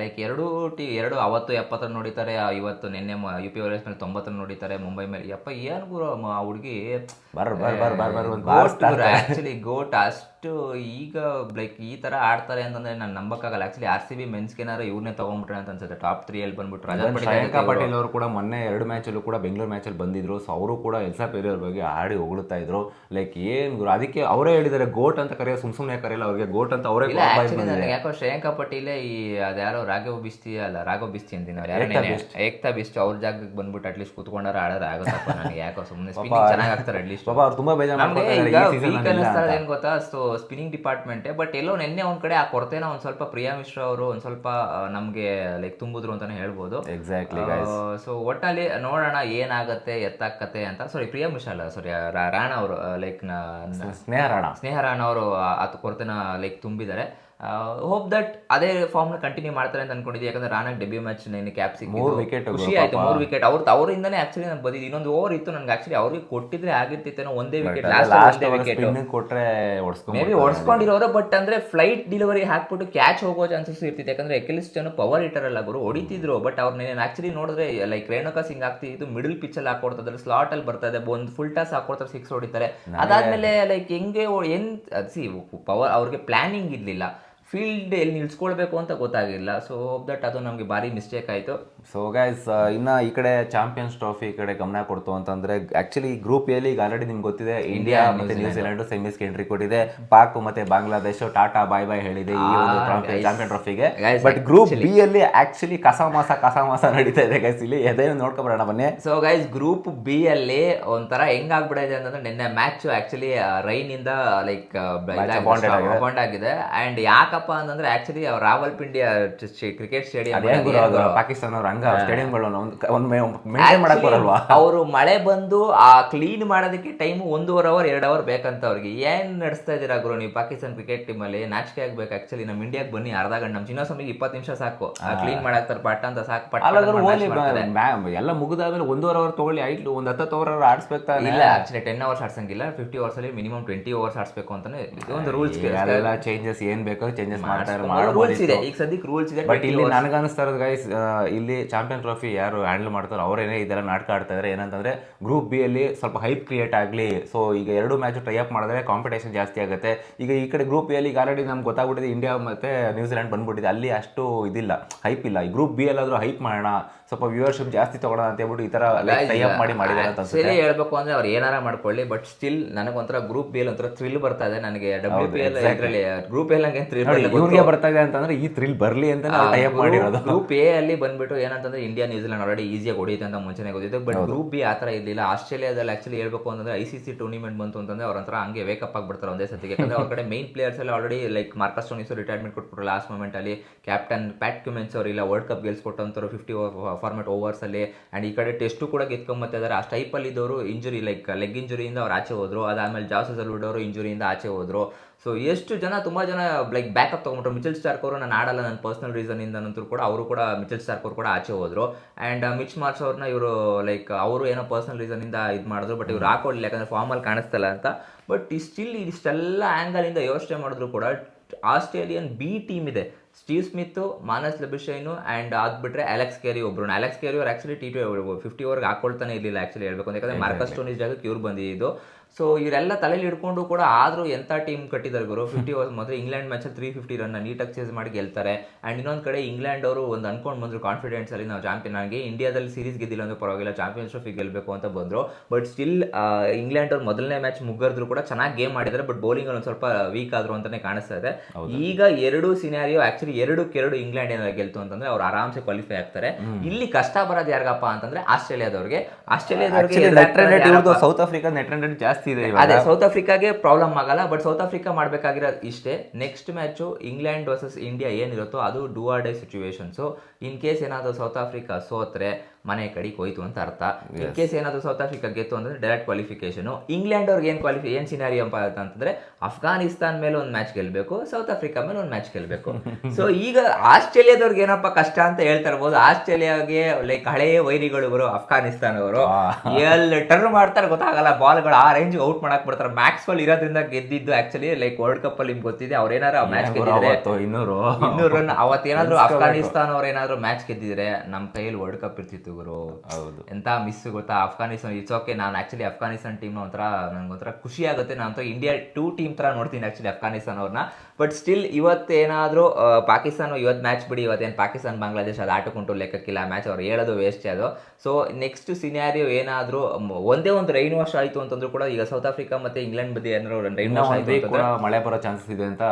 ಲೈಕ್ ಎರಡು ಟಿ ಎರಡು ಅವತ್ತು ಎಪ್ಪತ್ತರ ನೋಡಿತಾರೆ ಇವತ್ತು ನಿನ್ನೆ ಯು ಪಿ ವಾರಿಯರ್ಸ್ ಮೇಲೆ ತೊಂಬತ್ತರ ನೋಡಿತಾರೆ ಮುಂಬೈ ಮೇಲೆ. ಯಪ್ಪ ಏನು ಗುರು ಆ ಹುಡುಗಿ? ಆಕ್ಚುಲಿ ಗೋಟ್ ಅಷ್ಟು ಈಗ ಲೈಕ್ ಈ ತರ ಆಡ್ತಾರೆ ಅಂತಂದ್ರೆ ನಾನು ನಂಬಕ್ಕಾಗಲ್ಲ. Actually R C B men's ಏನಾರು ಇವ್ರನ್ನೇ ತಗೊಂಡ್ಬಿಟ್ರೆ ಅಂತ ಅನ್ಸುತ್ತೆ. ಟಾಪ್ ತ್ರೀ ಅಲ್ಲಿ ಬಂದ್ಬಿಟ್ರು ಶ್ರೇಯಾಂಕಾ ಪಾಟೀಲ್ ಅವರು ಕೂಡ ಮೊನ್ನೆ ಎರಡು ಮ್ಯಾಚಲ್ಲೂ ಕೂಡ ಬೆಂಗಳೂರು ಮ್ಯಾಚಲ್ಲಿ ಬಂದಿದ್ರು. ಸೊ ಅವರು ಕೂಡ ಎಲ್ಸಾ ಪೇರಿ ಅವ್ರ ಬಗ್ಗೆ ಆಡಿ ಹೊಗಳುತ್ತಾ ಇದ್ರು. ಲೈಕ್ ಏನು ಗುರು ಅದಕ್ಕೆ ಅವರೇ ಹೇಳಿದ್ದಾರೆ ಗೋಟ್ ಅಂತ ಕರೆಯೋ ಸುಮ್ ಸುಮ್ಮನೆ ಕರೆಯಲ್ಲ ಅವ್ರಿಗೆ ಗೋಟ್ ಅಂತ ಅವರೇ ಯಾಕೋ ಶ್ರೇಯಾಂಕಾ ಪಟೀಲೇ ಈ ಅದ್ಯಾರೋ ರಾಘವ್ ಬಿಸ್ತಿ ಅಲ್ಲ ರಾಘವ್ ಬಿಸ್ತಿ ಅಂತೀನಿ ಅವ್ರು ಯಾರೋ ಏಕ್ತಾ ಬಿಸ್ತಿ. ಅವ್ರ ಜಾಗಕ್ಕೆ ಬಂದ್ಬಿಟ್ಟು ಅಟ್ಲೀಸ್ಟ್ ಕುತ್ಕೊಂಡಾರ ಆಡೋದು ಆಗುತ್ತಪ್ಪ ನನಗೆ ಯಾಕೋ ಸುಮ್ಮನೆ ಸ್ಪಿನ್ನಿಂಗ್ ಚೆನ್ನಾಗಿ ಆಗ್ತಾರೆ ಅಟ್ಲೀಸ್ಟ್ ಪಾಪ ಅವ್ರು ತುಂಬಾ ಬೇಜಾರು ಏನ್ ಗೊತ್ತಾ? ಸೊ ಸ್ಪಿನ್ನಿಂಗ್ ಡಿಪಾರ್ಟ್ಮೆಂಟ್ ಬಟ್ ಎಲ್ಲೋ ನಿನ್ನೆ ಒಂದ್ ಕಡೆ ಆ ಕೊರತೆನ ಒಂದ್ ಸ್ವಲ್ಪ ಪ್ರಿಯಾ ಮಿಶ್ರಾ ಅವರು ಒಂದ್ ಸ್ವಲ್ಪ ನಮ್ಗೆ ಲೈಕ್ ತುಂಬಿದ್ರು ಅಂತಾನೆ ಹೇಳ್ಬೋದು. ಎಕ್ಸಾಕ್ಟ್ಲಿ ಸೊ ಒಟ್ಟಲ್ಲಿ ನೋಡೋಣ ಏನಾಗತ್ತೆ ಎತ್ತಾಕತ್ತೆ ಅಂತ ಸಾರಿ ಪ್ರಿಯಾ ಮಿಶ್ರಾ ಅಲ್ಲ ಸಾರಿ ರಾಣಾ ಅವರು ಲೈಕ್ ಸ್ನೇಹ ರಾಣ. ಸ್ನೇಹ ರಾಣ ಅವರು ಆತ ಕೊರತೆನ ಲೈಕ್ ತುಂಬಿದ್ದಾರೆ. ಹೋಪ್ ದಟ್ ಅದೇ ಫಾರ್ಮ್ ಕಂಟಿನ್ಯೂ ಮಾಡ್ತಾರೆ ಅಂತ ಅನ್ಕೊಂಡಿದ್ದೆ ಯಾಕಂದ್ರೆ ರಾಣಾಗ್ ಡೆಬ್ಯೂ ಮ್ಯಾಚ್ ನೈನ್ ಕ್ಯಾಪ್ ಮೂರ್ ವಿಕೆಟ್ ಖುಷಿ ಆಯ್ತು ಮೂರು ವಿಕೆಟ್ ಅವ್ರ ಅವರಿಂದನೇ ಆಕ್ಚುಲಿ ನಾನು ಬಂದಿದ್ದು ಇನ್ನೊಂದು ಓವರ್ ಇತ್ತು ನನಗೆ. ಆಕ್ಚುಲಿ ಅವ್ರಿಗೆ ಕೊಟ್ಟಿದ್ರೆ ಆಗಿರ್ತಿತ್ತೇನೋ ಒಂದೇ ವಿಕೆಟ್ ಲಾಸ್ಟ್ ವಿಕೆಟ್ ಕೊಟ್ರೆ ಮೇ ಬಿ ಓಡಿಸ್ಕೊಂಡಿರೋರು ಬಟ್ ಅಂದ್ರೆ ಫ್ಲೈಟ್ ಡಿಲಿವರಿ ಹಾಕ್ಬಿಟ್ಟು ಕ್ಯಾಚ್ ಹೋಗೋ ಚಾನ್ಸಸ್ ಇರ್ತಿತ್ತು. ಯಾಕಂದ್ರೆ ಎಕಲಿಸ್ಟ್ ಜನ ಪವರ್ ಹಿಟರ್ ಅಲ್ಲ ಗುರು ಹೊಡಿತಿದ್ರು. ಬಟ್ ಅವ್ರು ನೀನು ಆಕ್ಚುಲಿ ನೋಡಿದ್ರೆ ಲೈಕ್ ರೇಣುಕಾ ಸಿಂಗ್ ಆಗ್ತಿದ್ದು ಮಿಡಲ್ ಪಿಚ್ ಅಲ್ಲಿ ಹಾಕೊಡ್ತಾರೆ ಸ್ಲಾಟ್ ಅಲ್ಲಿ ಬರ್ತದೆ ಒಂದು ಫುಲ್ ಟಾಸ್ ಹಾಕೊಡ್ತಾರೆ ಸಿಕ್ಸ್ ಹೊಡಿತಾರೆ. ಅದಾದ್ಮೇಲೆ ಲೈಕ್ ಹೆಂಗೆ ಏನ್ ಸಿ ಪವರ್ ಅವ್ರಿಗೆ ಪ್ಲಾನಿಂಗ್ ಇರ್ಲಿಲ್ಲ. ಫೀಲ್ಡ್ ಎಲ್ಲಿ ನಿಲ್ಸ್ಕೊಳ್ಬೇಕು ಅಂತ ಗೊತ್ತಾಗಿಲ್ಲ. ಸೊ ಹೋಪ್ ದಟ್ ಅದು ನಮಗೆ ಭಾರಿ ಮಿಸ್ಟೇಕ್ ಆಯಿತು. ಸೊ ಗೈಸ್ ಇನ್ನ ಈ ಕಡೆ ಚಾಂಪಿಯನ್ಸ್ ಟ್ರೋಫಿ ಈ ಕಡೆ ಗಮನ ಕೊಡ್ತು ಅಂತಂದ್ರೆ ಆಕ್ಚುಲಿ ಗ್ರೂಪ್ ಎಲ್ಲಿ ಈಗ ಆಲ್ರೆಡಿ ನಿಮ್ಗೆ ಗೊತ್ತಿದೆ ಇಂಡಿಯಾ ಮತ್ತೆ ನ್ಯೂಜಿಲೆಂಡ್ ಸೆಮೀಸ್ ಎಂಟ್ರಿ ಕೊಟ್ಟಿದೆ. ಪಾಕ್ ಮತ್ತೆ ಬಾಂಗ್ಲಾದೇಶ ಟಾಟಾ ಬಾಯ್ ಬಾಯ್ ಹೇಳಿದೆ ಈ ಒಂದು ಚಾಂಪಿಯನ್ ಟ್ರೋಫಿಗೆ ಬಟ್ ಗ್ರೂಪ್ ಬಿ ಅಲ್ಲಿ ಆಕ್ಚುಲಿ ಕಸಾಮಾಸ ಕಸಾಮಾಸ ನಡೀತಾ ಇದೆ ಗೈಸ್ ಇಲ್ಲಿ ಎದೇನು ನೋಡ್ಕೊಬರೋಣ ಬನ್ನಿ. ಸೊ ಗೈಸ್ ಗ್ರೂಪ್ ಬಿ ಅಲ್ಲಿ ಒಂಥರ ಹೆಂಗಾಗ್ಬಿಡಿದೆ ಅಂತಂದ್ರೆ ನಿನ್ನೆ ಮ್ಯಾಚ್ ಆಕ್ಚುಲಿ ರೈನ್ ಇಂದ ಲೈಕ್ ಬಾಂಡ್ ಆಗಿದೆ. ಅಂಡ್ ಯಾಕಪ್ಪ ಅಂತಂದ್ರೆ actually Rawalpindi cricket Pindi cricket stadium Pakistan ಅವ್ರ ಹಂಗ ಸ್ಟೇಡಿಯಂಗಳು ಒಂದು ಮಾಡಕ್ ಬರಲ್ವಾ? ಅವರು ಮಳೆ ಬಂದು ಆ ಕ್ಲೀನ್ ಮಾಡೋದಕ್ಕೆ ಟೈಮ್ ಒಂದೂವರೆ ಅವರ್ ಎರಡು ಅವರ್ ಬೇಕಂತ ಅವ್ರಿಗೆ. ಏನ್ ನಡೆಸ್ತಾ ಇದೀರಾ ಗುರು ನೀವು ಪಾಕಿಸ್ತಾನ ಕ್ರಿಕೆಟ್ ಟೀಮ್ ಅಲ್ಲಿ? ನಾಚಿಕೆ ಆಗ್ಬೇಕು ಆಕ್ಚುಲಿ ನಮ್ಮ ಇಂಡಿಯಾಗೆ ಬನ್ನಿ ಅರ್ಧ ಗಂಟೆ ನಮ್ಮ ಚಿನ್ನಸ್ವಾಮಿಗೆ ಇಪ್ಪತ್ತು ನಿಮಿಷ ಸಾಕು. ಕ್ಲೀನ್ ಮಾಡಾಕ್ತಾರೆ ಪಟ್ಟ ಅಂತ ಸಾಕು ಪಟ್ಟ. ಎಲ್ಲ ಮುಗಿದಾದ್ಮೇಲೆ ಒಂದೂವರೆ ಅವರ್ ತಗೊಳ್ಳಿ ಐಟು ಒಂದ್ ಹತ್ತು ಅವರ್ ಆಡ್ಸ್ಬೇಕು ಇಲ್ಲ ಆಕ್ಚುಲಿ ಟೆನ್ ಅವರ್ಸ್ ಆಡ್ಸಂಗಿಲ್ಲ ಫಿಫ್ಟಿ ಅವರ್ಸ್ ಅಲ್ಲಿ ಮಿನಿಮಮ್ ಟ್ವೆಂಟಿ ಅವರ್ಸ್ ಆಡ್ಸ್ಬೇಕು ಅಂತಾನೆ ಇದೊಂದು ರೂಲ್ಸ್ ಚೇಂಜಸ್ ಏನ್ ಬೇಕೋ ಚೇಂಜಸ್ ಮಾಡ್ತಾ ರೂಲ್ಸ್ ಇದೆ. ಈಗ ಸದ್ಯಕ್ಕೆ ರೂಲ್ಸ್ ಇದೆ ಬಟ್ ಇಲ್ಲಿ ನನಗೆ ಅನಿಸ್ತಾ ಇರೋದು ಗೈಸ್ ಇಲ್ಲಿ ಚಾಂಪಿಯನ್ ಟ್ರೋಫಿ ಯಾರು ಹ್ಯಾಂಡಲ್ ಮಾಡ್ತಾರೋ ಅವರೇನೇ ಇದೆಲ್ಲ ನಾಟಕ ಆಡ್ತಾ ಇದ್ದಾರೆ ಏನಂತಂದ್ರೆ ಗ್ರೂಪ್ ಬಿ ಅಲ್ಲಿ ಸ್ವಲ್ಪ ಹೈಪ್ ಕ್ರಿಯೇಟ್ ಆಗಲಿ. ಸೊ ಈಗ ಎರಡು ಮ್ಯಾಚ್ ಟ್ರೈ ಅಪ್ ಮಾಡಿದ್ರೆ ಕಾಂಪಿಟೇಷನ್ ಜಾಸ್ತಿ ಆಗುತ್ತೆ. ಈಗ ಈ ಕಡೆ ಗ್ರೂಪ್ ಬಿ ಅಲ್ಲಿ ಈಗ ಆಲ್ರೆಡಿ ನಮ್ಗೆ ಗೊತ್ತಾಗ್ಬಿಟ್ಟಿದೆ ಇಂಡಿಯಾ ಮತ್ತೆ ನ್ಯೂಜಿಲೆಂಡ್ ಬಂದ್ಬಿಟ್ಟಿದೆ. ಅಲ್ಲಿ ಅಷ್ಟು ಇದಿಲ್ಲ ಹೈಪ್ ಇಲ್ಲ. ಈ ಗ್ರೂಪ್ ಬಿ ಅಲ್ಲಾದ್ರೂ ಹೈಪ್ ಮಾಡೋಣ ಸ್ವಲ್ಪ ವ್ಯೂವರ್ಶಿಪ್ ಜಾಸ್ತಿ ತಗೊಳ್ಳೋಣ ಅಂತ ಹೇಳ್ಬಿಟ್ಟು ಈ ತರ ಟೈ ಅಪ್ ಮಾಡಿ ಮಾಡಿದ್ದಾರೆ ಅಂತ ಅನ್ಸುತ್ತೆ. ಸರಿ ಹೇಳ್ಬೇಕು ಅಂದ್ರೆ ಅವ್ರು ಏನಾರ ಮಾಡ್ಕೊಳ್ಳಿ ಬಟ್ ಸ್ಟಿಲ್ ನನಗೊಂಥರ ಗ್ರೂಪ್ ಬಿ ಅಲ್ಲಿ ಒಂಥರ ಥ್ರಿಲ್ ಬರ್ತಾ ಇದೆ ನನಗೆ. ಡಬ್ಲ್ಯೂ ಪಿ ಎಲ್ ಇದರಲ್ಲಿ ಗ್ರೂಪ್ ಎಲ್ ಹಂಗೆ ಥ್ರಿಲ್ ಇವ್ರಿಗೆ ಬರ್ತಾ ಇದೆ ಅಂತಂದ್ರೆ ಈ ಥ್ರಿಲ್ ಬರ್ಲಿ ಅಂತ ಟೈಪ್ ಮಾಡಿರೋದು. ಗ್ರೂಪ್ ಎ ಅಲ್ಲಿ ಬಂದ್ಬಿಟ್ಟು ಏನಂತಂದ್ರೆ ಇಂಡಿಯಾ ನ್ಯೂಜಿಲೆಂಡ್ ಆಲ್ರೆಡಿ ಈಸಿಯಾಗಿ ಹೊಡೆಯುತ್ತೆ ಅಂತ ಮುಂಚೆನೆ ಗೊತ್ತಿತ್ತು. ಬಟ್ ಗ್ರೂಪ್ ಬಿ ಆ ಥರ ಇರಲಿಲ್ಲ. ಆಸ್ಟ್ರೇಲಿಯಾದಲ್ಲಿ ಆಕ್ಚುಲಿ ಹೇಳ್ಬೇಕು ಅಂತಂದ್ರೆ ಐ ಸಿ ಸಿ ಟೂರ್ನಿಮೆಂಟ್ ಬಂತು ಅಂತಂದ್ರೆ ಅವ್ರ ಹತ್ರ ಹಂಗೆ ವೇಕಪ್ ಆಗ್ಬಿಡ್ತಾರೆ ಒಂದೇ ಸತಿಗೆ. ಯಾಕಂದ್ರೆ ಅವ್ರ ಕಡೆ ಮೈನ್ ಪ್ಲೇಯರ್ಸ್ ಎಲ್ಲ already like Marcus Stoinis retirement ಕೊಟ್ಬಿಟ್ರು last moment ಅಲ್ಲಿ. ಕ್ಯಾಪ್ಟನ್ ಪ್ಯಾಟ್ ಕ್ಯುಮೆನ್ಸ್ ಅವರು ಇಲ್ಲ ವರ್ಲ್ಡ್ ಕಪ್ ಗೆಲ್ಸ್ಕೊಟ್ಟಂತವ್ರು ಫಿಫ್ಟಿ ಫಾರ್ಮೆಟ್ ಓವರ್ಸ್ ಅಲ್ಲಿ. ಅಂಡ್ ಈ ಕಡೆ ಟೆಸ್ಟು ಕೂಡ ಗೆದ್ಕೊಂಬತ್ತಾ ಇದ್ದಾರೆ ಆ ಟೈಪ್ ಅಲ್ಲಿ ಇದ್ದವರು ಇಂಜುರಿ ಲೈಕ್ ಲೆಗ್ ಇಂಜುರಿಯಿಂದ ಅವ್ರು ಆಚೆ ಹೋದ್ರು. ಅದಾದ್ಮೇಲೆ ಜಾಸಸ್ ಅಲ್ಲಿ ಅವರು ಇಂಜುರಿಯಿಂದ ಆಚೆ ಹೋದ್ರು. ಸೊ ಎಷ್ಟು ಜನ ತುಂಬ ಜನ ಲೈಕ್ ಬ್ಯಾಕಪ್ ತೊಗೊಂಡ್ರು ಮಿಚಲ್ ಸ್ಟಾರ್ಕ್ ಅವರು ನಾನು ಆಡಲ್ಲ ನನ್ನ ಪರ್ಸನಲ್ ರೀಸನಿಂದ ನಂತರ ಕೂಡ ಅವರು ಕೂಡ ಮಿಚಲ್ ಸ್ಟಾರ್ಕ್ ಅವರು ಕೂಡ ಆಚೆ ಹೋದರು. ಆ್ಯಂಡ್ ಮಿಚ್ ಮಾರ್ಚ್ ಅವ್ರನ್ನ ಇವರು ಲೈಕ್ ಅವರು ಏನೋ ಪರ್ಸನಲ್ ರೀಸನಿಂದ ಇದು ಮಾಡಿದ್ರು ಬಟ್ ಇವ್ರು ಹಾಕೊಳ್ಳಿ ಯಾಕಂದ್ರೆ ಫಾರ್ಮಲ್ಲಿ ಕಾಣಿಸ್ತಲ್ಲ ಅಂತ. ಬಟ್ ಸ್ಟಿಲ್ ಇಷ್ಟೆಲ್ಲ ಆ್ಯಂಗಲಿಂದ ಯೋಚನೆ ಮಾಡಿದ್ರು ಕೂಡ ಆಸ್ಟ್ರೇಲಿಯನ್ ಬಿ ಟೀಮ್ ಇದೆ. Steve Smith Marnus Labuschagne and ಅದ್ಬಿಟ್ರೆ ಅಲೆಕ್ಸ್ ಕೇರಿ ಒಬ್ರು ಅಲೆಕ್ಸ್ ಕೇರಿ ಅವ್ರು ಆ್ಯಕ್ಚುಲಿ ಟಿ ಟು ಫಿಫ್ಟಿ ಓವರ್ಗೆ ಹಾಕೊಳ್ತಾನೆ ಇರಲಿಲ್ಲ ಆ್ಯಕ್ಚುಲಿ ಹೇಳ್ಬೇಕು ಅಂತ. ಯಾಕಂದ್ರೆ ಮಾರ್ಕಸ್ ಟೋನಿಸ್ ಜಾಗಕ್ಕೆ ಇವ್ರು ಬಂದಿದ್ದು. ಸೊ ಇವರೆಲ್ಲ ತಲೆಯಲ್ಲಿ ಹಿಡ್ಕೊಂಡು ಕೂಡ ಆದರೂ ಎಂಥ ಟೀಮ್ ಕಟ್ಟಿದ್ದಾರೆ ಗುರು? ಫಿಫ್ಟಿ ಓವರ್ಸ್ ಮಾತ್ರ ಇಂಗ್ಲೆಂಡ್ ಮ್ಯಾಚಲ್ಲಿ ತ್ರೀ ಫಿಫ್ಟಿ ರನ್ನ ನೀಟಾಗಿ ಚೇಸ್ ಮಾಡಿ ಗೆಲ್ತಾರೆ. ಆ್ಯಂಡ್ ಇನ್ನೊಂದು ಕಡೆ ಇಂಗ್ಲೆಂಡ್ ಅವರು ಒಂದು ಅನ್ಕೊಂಡು ಬಂದರು ಕಾನ್ಫಿಡೆನ್ಸಲ್ಲಿ ನಾವು ಚಾಂಪಿಯನ್ ಆಗಿ. ಇಂಡಿಯಾದಲ್ಲಿ ಸೀರೀಸ್ ಗೆದ್ದಿಲ್ಲ ಅಂದ್ರೆ ಪರವಾಗಿಲ್ಲ ಚಾಂಪಿಯನ್ಸ್ ಟ್ರೋಫಿ ಗೆಲ್ಲಬೇಕು ಅಂತ ಬಂದರು. ಬಟ್ ಸ್ಟಿಲ್ ಇಂಗ್ಲೆಂಡ್ ಅವ್ರು ಮೊದಲನೇ ಮ್ಯಾಚ್ ಮುಗ್ಗರ್ದ್ರು ಕೂಡ ಚೆನ್ನಾಗಿ ಗೇಮ್ ಮಾಡಿದ್ದಾರೆ. ಬಟ್ ಬೌಲಿಂಗಲ್ಲಿ ಒಂದು ಸ್ವಲ್ಪ ವೀಕ್ ಆದ್ರು ಅಂತಲೇ ಕಾಣಿಸ್ತಾ ಇದೆ. ಈಗ ಎರಡು ಸಿನಾರಿಯೋ ಆಕ್ಚುಲಿ ಎರಡು ಎರಡು ಇಂಗ್ಲೆಂಡ್ ಏನಾದ್ರು ಗೆಲ್ತು ಅಂತಂದ್ರೆ ಅವ್ರು ಆರಾಮ್ಸೆ ಕ್ವಾಲಿಫೈ ಆಗ್ತಾರೆ. ಇಲ್ಲಿ ಕಷ್ಟ ಬರೋದು ಯಾರಿಗಪ್ಪ ಅಂತಂದ್ರೆ ಆಸ್ಟ್ರೇಲಿಯಾದವ್ರಿಗೆ. ಆಸ್ಟ್ರೇಲಿಯಾದವ್ರಿಗೆ ಸೌತ್ ಆಫ್ರಿಕಾ ನೆಟ್ ಜಾಸ್ತಿ ಜಾಸ್ತಿ ಇದೆ ಅದೇ ಸೌತ್ ಆಫ್ರಿಕಾಗೆ ಪ್ರಾಬ್ಲಮ್ ಆಗಲ್ಲ ಬಟ್ ಸೌತ್ ಆಫ್ರಿಕಾ ಮಾಡ್ಬೇಕಾಗಿರೋದು ಇಷ್ಟೇ. Next match England versus India ಏನಿರುತ್ತೋ ಅದು do or die situations in case ಏನಾದರೂ ಸೌತ್ ಆಫ್ರಿಕಾ ಸೋತ್ರೆ ಮನೆ ಕಡೆಗೆ ಹೋಯ್ತು ಅಂತ ಅರ್ಥ. ಇನ್ ಕೇಸ್ ಏನಾದರೂ ಸೌತ್ ಆಫ್ರಿಕಾ ಗೆತ್ತು ಅಂದ್ರೆ ಡೈರೆಕ್ಟ್ ಕ್ವಾಲಿಫಿಕೇಶನ್ ಇಂಗ್ಲೆಂಡ್ ಅವ್ರಿಗೆ ಏನು ಕ್ವಾಲಿಫಿ ಏನು ಸಿನಾರಿ ಅಂತ ಅಂತಂದ್ರೆ ಅಫ್ಘಾನಿಸ್ತಾನ್ ಮೇಲೆ ಒಂದು ಮ್ಯಾಚ್ ಗೆಲ್ಬೇಕು ಸೌತ್ ಆಫ್ರಿಕಾ ಮೇಲೆ ಒಂದು ಮ್ಯಾಚ್ ಗೆಲ್ಬೇಕು. ಸೊ ಈಗ ಆಸ್ಟ್ರೇಲಿಯಾದವ್ರಿಗೆ ಏನಪ್ಪ ಕಷ್ಟ ಅಂತ ಹೇಳ್ತಾ ಇರ್ಬೋದು. ಆಸ್ಟ್ರೇಲಿಯಾಗೆ ಲೈಕ್ ಹಳೆಯ ವೈರಿಗಳು ಬರೋ ಅಫ್ಘಾನಿಸ್ತಾನ್ ಅವರು. ಎಲ್ಲಿ ಟರ್ನ್ ಮಾಡ್ತಾರೆ ಗೊತ್ತಾಗಲ್ಲ ಬಾಲ್ಗಳು ಆ ರೇಂಜ್ ಔಟ್ ಮಾಡಕ್ ಬಿಡ್ತಾರೆ. ಮ್ಯಾಕ್ಸ್ವೆಲ್ ಇರೋದ್ರಿಂದ ಗೆದ್ದಿದ್ದು ಆಕ್ಚುಲಿ ಲೈಕ್ ವರ್ಲ್ಡ್ ಕಪ್ ಅಲ್ಲಿ ನಿಮ್ಗೆ ಗೊತ್ತಿದೆ ಅವ್ರೇನಾರು ಮ್ಯಾಚ್ ಗೆದ್ದಿದ್ರೆ ಇನ್ನೂರು. ಇನ್ನೂರು ರನ್ ಅವತ್ತೇನಾದ್ರು ಅಫ್ಘಾನಿಸ್ತಾನ್ ಅವ್ರು ಏನಾದ್ರು ಮ್ಯಾಚ್ ಗೆದ್ದಿದ್ರೆ ನಮ್ಮ ಕೈಯಲ್ಲಿ ವರ್ಲ್ಡ್ ಕಪ್ ಇರ್ತಿತ್ತು. ಗುರು. ಹೌದು. ಎಂತ ಮಿಸ್ ಗೊತ್ತಾ? ಅಫ್ಘಾನಿಸ್ತಾನ್ ಇಟ್ಸ್ ಓಕೆ ನಾನು ಆಕ್ಚುಲಿ ಅಫ್ಘಾನಿಸ್ತಾನ್ ಟೀಮ್ ಒಂಥರ ನಂಗೆ ಒಂಥರ ಖುಷಿ ಆಗುತ್ತೆ. ನಾನು ಇಂಡಿಯಾ ಟೂ ಟೀಮ್ ತರ ನೋಡ್ತೀನಿ ಆಕ್ಚುಲಿ ಅಫ್ಘಾನಿಸ್ತಾನ್ ಅವ್ರನ್ನ ಬಟ್ ಸ್ಟಿಲ್ ಇವತ್ತೇನಾದ್ರೂ ಪಾಕಿಸ್ತಾನ ಇವತ್ತು ಮ್ಯಾಚ್ ಬಿಡಿ ಇವತ್ತೇನು ಪಾಕಿಸ್ತಾನ ಬಾಂಗ್ಲಾದೇಶ ಅದು ಆಟಕ್ಕುಂಟು ಲೆಕ್ಕಕ್ಕಿಲ್ಲ. ಮ್ಯಾಚ್ ಅವ್ರು ಹೇಳೋದು ವೇಸ್ಟ್ ಅದು. ಸೊ ನೆಕ್ಸ್ಟ್ ಸಿನಾರಿಯೋ ಏನಾದರೂ ಒಂದೇ ಒಂದು ರೈನ್ ವಾಶ್ ಆಯಿತು ಅಂತಂದ್ರೂ ಕೂಡ ಈಗ ಸೌತ್ ಆಫ್ರಿಕಾ ಮತ್ತೆ ಇಂಗ್ಲೆಂಡ್ ಬದಿ ಏನಾದ್ರು ರೈನ್ ವಾಶ್ ಆಯಿತು ಮಳೆ ಬರೋ ಚಾನ್ಸಸ್ ಇದೆ ಅಂತ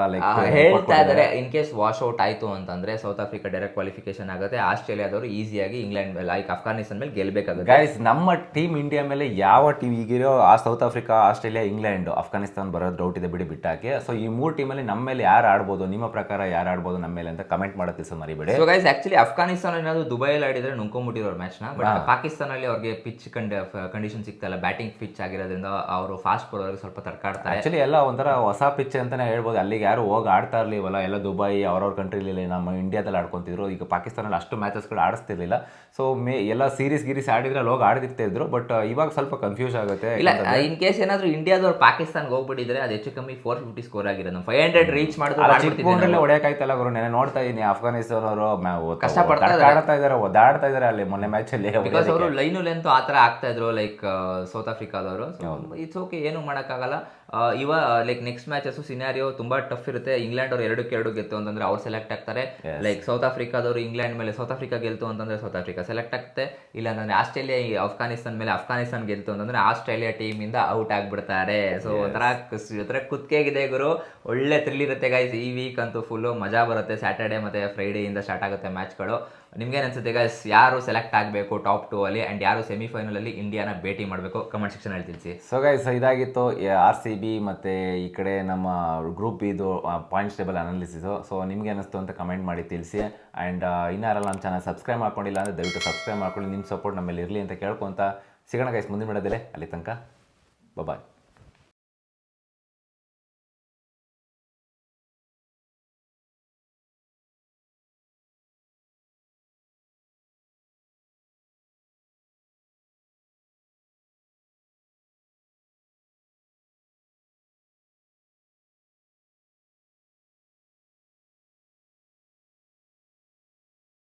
ಹೇಳ್ತಾ ಇದ್ದಾರೆ. ಇನ್ ಕೇಸ್ ವಾಶ್ ಔಟ್ ಆಯ್ತು ಅಂತಂದ್ರೆ ಸೌತ್ ಆಫ್ರಿಕಾ ಡೈರೆಕ್ಟ್ ಕ್ವಾಲಿಫಿಕೇಶನ್ ಆಗುತ್ತೆ. ಆಸ್ಟ್ರೇಲಿಯಾದವರು ಈಸಿಯಾಗಿ ಇಂಗ್ಲೆಂಡ್ ಲೈಕ್ ಅಫ್ಘಾನಿಸ್ತಾನ್ ಮೇಲೆ ಗೆಲ್ಬೇಕಾಗುತ್ತೆ ಗೈಸ್ ನಮ್ಮ ಟೀಮ್ ಇಂಡಿಯಾ ಮೇಲೆ ಯಾವ ಟೀಮ್ ಈಗಿರೋ ಆ South Africa Australia England Afghanistan ಬರೋದು ಡೌಟ್ ಇದೆ ಬಿಡಿ ಬಿಟ್ಟಾಕಿ. ಸೊ ಈ ಮೂರು ಟೀಮಲ್ಲಿ ನಮ್ಮ ಮೇಲೆ ಯಾರು ಆಡ್ಬೋದು ನಿಮ್ಮ ಪ್ರಕಾರ ಯಾರು ಆಡ್ಬೋದು ನಮ್ಮ ಮೇಲೆ ಅಂತ ಕಮೆಂಟ್ ಮಾಡುತ್ತೆ ಸರ್ ಮರಿಬೇಡಿ. ಸೊ ಗೈಸ್ ಆಕ್ಚುಲಿ ಅಫ್ಘಾನಿಸ್ತಾನ ಏನಾದ್ರು ದುಬೈಯಲ್ಲಿ ಆಡಿದ್ರೆ ನುಂಕೊಂಬಿಟ್ಟಿರೋ ಮ್ಯಾಚ್ನ ಬಟ್ ಪಾಕಿಸ್ತಾನಲ್ಲಿ ಅವ್ರಿಗೆ ಪಿಚ್ ಕಂಡ ಕಂಡೀಷನ್ ಸಿಗ್ತಲ್ಲ ಬ್ಯಾಟಿಂಗ್ ಪಿಚ್ ಆಗಿರೋದ್ರಿಂದ ಅವರು ಫಾಸ್ಟ್ ಬರೋರಿಗೆ ಸ್ವಲ್ಪ ತಡ್ಕಾಡ್ತಾರೆ. ಆಕ್ಚುಲಿ ಎಲ್ಲ ಒಂಥರ ಹೊಸ ಪಿಚ್ ಅಂತಾನೆ ಹೇಳ್ಬೋದು. ಅಲ್ಲಿಗೆ ಯಾರು ಹೋಗಿ ಆಡ್ತಾ ಇರ್ಲಿವಲ್ಲ ಎಲ್ಲ ದುಬೈ ಅವ್ರವ್ರ ಕಂಟ್ರಿಲಿ ನಮ್ಮ ಇಂಡಿಯಾದಲ್ಲಿ ಆಡ್ಕೊಂತಿದ್ರು. ಈಗ ಪಾಕಿಸ್ತಾನಲ್ಲಿ ಅಷ್ಟು ಮ್ಯಾಚಸ್ಗಳು ಆಡಿಸ್ತಿರ್ಲಿಲ್ಲ. ಸೊ ಮೇ ಎಲ್ಲ ಸೀರೀಸ್ ಗಿರೀಸ್ ಆಡಿದ್ರೆ ಅಲ್ಲಿ ಹೋಗಿ ಆಡ್ತಿರ್ತಾ ಇದ್ರು ಬಟ್ ಇವಾಗ ಸ್ವಲ್ಪ ಕನ್ಫ್ಯೂಸ್ ಆಗುತ್ತೆ. ಇಲ್ಲ ಇನ್ ಕೇಸ್ ಏನಾದ್ರು ಇಂಡಿಯಾದವ್ರು ಪಾಕಿಸ್ತಾನ್ಗೆ ಹೋಗ್ಬಿಟ್ಟಿದ್ರೆ ಅದು ಹೆಚ್ಚು ಕಮ್ಮಿ ಫೋರ್ ಫಿಫ್ಟಿ ಸ್ಕೋರ್ ಆಗಿರೋದು. ಫೈವ್ ಹಂಡ್ರೆಡ್ ರೀಚ್ ಮಾಡಿದ್ರೆ ಒಡೆಯಕಾಯ್ತಲ್ಲ ಹೊಡೆಯಕ್ಕಾಯ್ತಲ್ಲ ಗುರು ನೆನೆ ನೋಡ್ತಾ ಇದ್ದೀನಿ ಅಫ್ಘಾನಿಸ್ತಾನ ಅವರು ಕಷ್ಟಪಡ್ತಾ ಆಡ್ತಾ ಇದಾರೆ ಒದ್ದಾಡ್ತಾ ಇದಾರೆ ಅಲ್ಲಿ ಮೊನ್ನೆ ಮ್ಯಾಚ್ ಅಲ್ಲಿ ಅವರು ಲೈನು ಲೆಂತ್ ಆ ತರ ಆಗ್ತಾ ಇದ್ರು ಲೈಕ್ ಸೌತ್ ಆಫ್ರಿಕಾದವರು ಇಟ್ಸ್ ಓಕೆ ಏನು ಮಾಡೋಕ್ಕಾಗಲ್ಲ. ಇವ ಲೈಕ್ ನೆಕ್ಸ್ಟ್ ಮ್ಯಾಚಸ್ ಸಿನಾರಿಯೋ ತುಂಬಾ ಟಫ್ ಇರುತ್ತೆ. ಇಂಗ್ಲೆಂಡ್ ಅವ್ರು ಎರಡಕ್ಕೆ ಎರಡು ಗೆತ್ತು ಅಂತಂದ್ರೆ ಅವ್ರು ಸೆಲೆಕ್ಟ್ ಆಗ್ತಾರೆ. ಲೈಕ್ ಸೌತ್ ಆಫ್ರಿಕಾದವರು ಇಂಗ್ಲೆಂಡ್ ಮೇಲೆ ಸೌತ್ ಆಫ್ರಿಕಾ ಗೆಲ್ತು ಅಂತಂದ್ರೆ ಸೌತ್ ಆಫ್ರಿಕಾ ಸೆಲೆಕ್ಟ್ ಆಗುತ್ತೆ ಇಲ್ಲ ಅಂದರೆ ಆಸ್ಟ್ರೇಲಿಯಾ ಈ ಅಫ್ಘಾನಿಸ್ತಾನ್ ಮೇಲೆ ಅಫ್ಘಾನಿಸ್ತಾನ್ ಗೆಲ್ತು ಅಂತಂದ್ರೆ ಆಸ್ಟ್ರೇಲಿಯಾ ಟೀಮ್ ಇಂದ ಔಟ್ ಆಗ್ಬಿಡ್ತಾರೆ. ಸೊ ಒಂಥರ ಒಂಥರ ಕುತ್ಕೆಗಿದೆ ಗುರು. ಒಳ್ಳೆ ಥ್ರಿಲ್ ಇರುತ್ತೆ ಗೈಸ್ ಈ ವೀಕ್ ಅಂತೂ ಫುಲ್ಲು ಮಜಾ ಬರುತ್ತೆ. ಸ್ಯಾಟರ್ಡೆ ಮತ್ತೆ ಫ್ರೈಡೇ ಇಂದ ಸ್ಟಾರ್ಟ್ ಆಗುತ್ತೆ ಮ್ಯಾಚ್ಗಳು ನಿಮ್ಗೇನು ಅನ್ಸುತ್ತೆ ಗೈಸ್ ಯಾರು ಸೆಲೆಕ್ಟ್ ಆಗಬೇಕು ಟಾಪ್ ಟೂ ಅಲ್ಲಿ ಅಂಡ್ ಯಾರು ಸೆಮಿಫೈನಲ್ ಅಲ್ಲಿ ಇಂಡಿಯಾನ ಭೇಟಿ ಮಾಡಬೇಕು? ಕಮೆಂಟ್ ಸೆಕ್ಷನ್ ಅಲ್ಲಿ ತಿಳಿಸಿ. ಸೊ ಗೈಸ್ ಇದಾಗಿತ್ತು ಆರ್ ಸಿ ಬಿ ಮತ್ತು ಈ ಕಡೆ ನಮ್ಮ ಗ್ರೂಪ್ ಇದು ಪಾಯಿಂಟ್ಸ್ ಟೇಬಲ್ ಅನಾಲಿಸಿಸು ಸೊ ನಿಮ್ಗೆ ಅನಿಸ್ತು ಅಂತ ಕಮೆಂಟ್ ಮಾಡಿ ತಿಳಿಸಿ. ಆ್ಯಂಡ್ ಇನ್ನಾರಲ್ಲ ನಮ್ಮ ಚಾನಲ್ ಸಬ್ಸ್ಕ್ರೈಬ್ ಮಾಡ್ಕೊಂಡಿಲ್ಲ ಅಂದರೆ ದಯವಿಟ್ಟು ಸಬ್ಸ್ಕ್ರೈಬ್ ಮಾಡ್ಕೊಳ್ಳಿ ನಿಮ್ಮ ಸಪೋರ್ಟ್ ನಮ್ಮಲ್ಲಿ ಇರಲಿ ಅಂತ ಕೇಳ್ಕೊತ ಸಿಗೋಣ ಗೈಸ್ ಮುಂದಿನ ಬಿಡೋದಿಲ್ಲ ಅಲ್ಲಿ ತನಕ ಬಾಯ್